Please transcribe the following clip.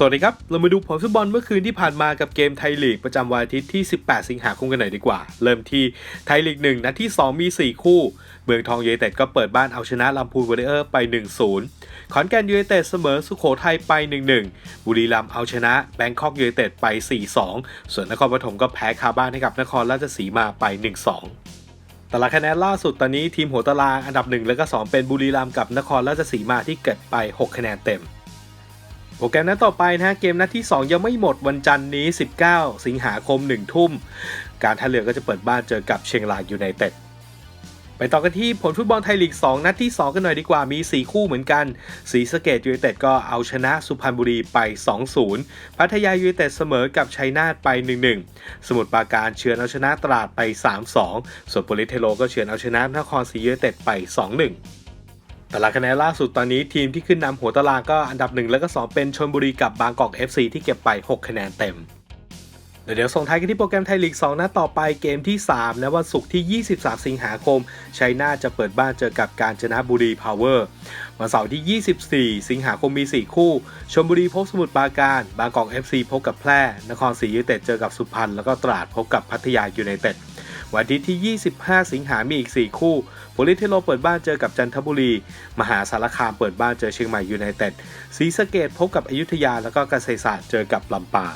สวัสดีครับ เรามาดูผลฟุตบอลเมื่อคืนที่ผ่านมากับเกมไทยลีกประจำวันอาทิตย์ที่ 18 สิงหาคมกันหน่อยดีกว่า เริ่มที่ไทยลีก 1นัดที่ 2 มี 4 คู่ เมืองทองยูไนเต็ดก็เปิดบ้านเอาชนะลำพูนวอริเออร์ไป 1-0 ขอนแก่นยูไนเต็ดเสมอสุโขทัยไป 1-1 บุรีรัมย์เอาชนะแบงคอกยูไนเต็ดไป 4-2 ส่วนนครปฐมก็แพ้คาบ้านให้กับนครราชสีมาไป 1-2ตารางคะแนนล่าสุดตอนนี้ทีมหัวตารางอันดับ 1 และก็ 2 เป็นบุรีรัมย์กับนครราชสีมาที่เก็บไป 6 คะแนนเต็ม โปรแกรมนัดต่อไปนะฮะเกมนัดที่ 2 ยังไม่หมดวันจันทร์นี้ 19 สิงหาคม 1 ทุ่ม การท่าเรือก็จะเปิดบ้านเจอกับเชียงรายยูไนเต็ดไปต่อกันที่ผลฟุตบอลไทยลีก 2 นัดที่ 2 กันหน่อยดีกว่ามี 4 คู่เหมือนกันศรีสะเกดยูไนเต็ดก็เอาชนะสุพรรณบุรีไป 2-0 พัทยายูไนเต็ดเสมอกับชัยนาทไป 1-1 สมุทรปราการเฉือนเอาชนะตราดไป 3-2 ส่วนโปลิเทโลก็เฉือนเอาชนะนครศรียูไนเต็ดไป 2-1 ตารางคะแนนล่าสุดตอนนี้ทีมที่ขึ้นนำหัวตารางก็อันดับ 1 แล้วก็ 2 เป็นชนบุรีกับบางกอก FC ที่เก็บไป 6 คะแนนเต็ม เดี๋ยวส่งท้ายกันที่โปรแกรมไทยลีก 2 นัดต่อไปเกมที่ 3 และวันศุกร์ที่ 23 สิงหาคม ชัยนาจะเปิดบ้านเจอกับการจนบุรีพาวเวอร์ วันเสาร์ที่ 24 สิงหาคมมี 4 คู่ ชลบุรีพบสมุทรปราการ บางกอก FC พบกับแพร่ นครศรียูไนเต็ดเจอกับสุพรรณ แล้วก็ตราดพบกับพัทยายูไนเต็ดวันอาทิตย์ที่ 25 สิงหามีอีก 4 คู่ โปลิเทโลเปิดบ้านเจอกับจันทบุรี มหาสารคามเปิดบ้านเจอเชียงใหม่ยูไนเต็ดศรีสะเกดพบกับอยุธยาแล้วก็เกษตรศาสตร์เจอกับลำปาง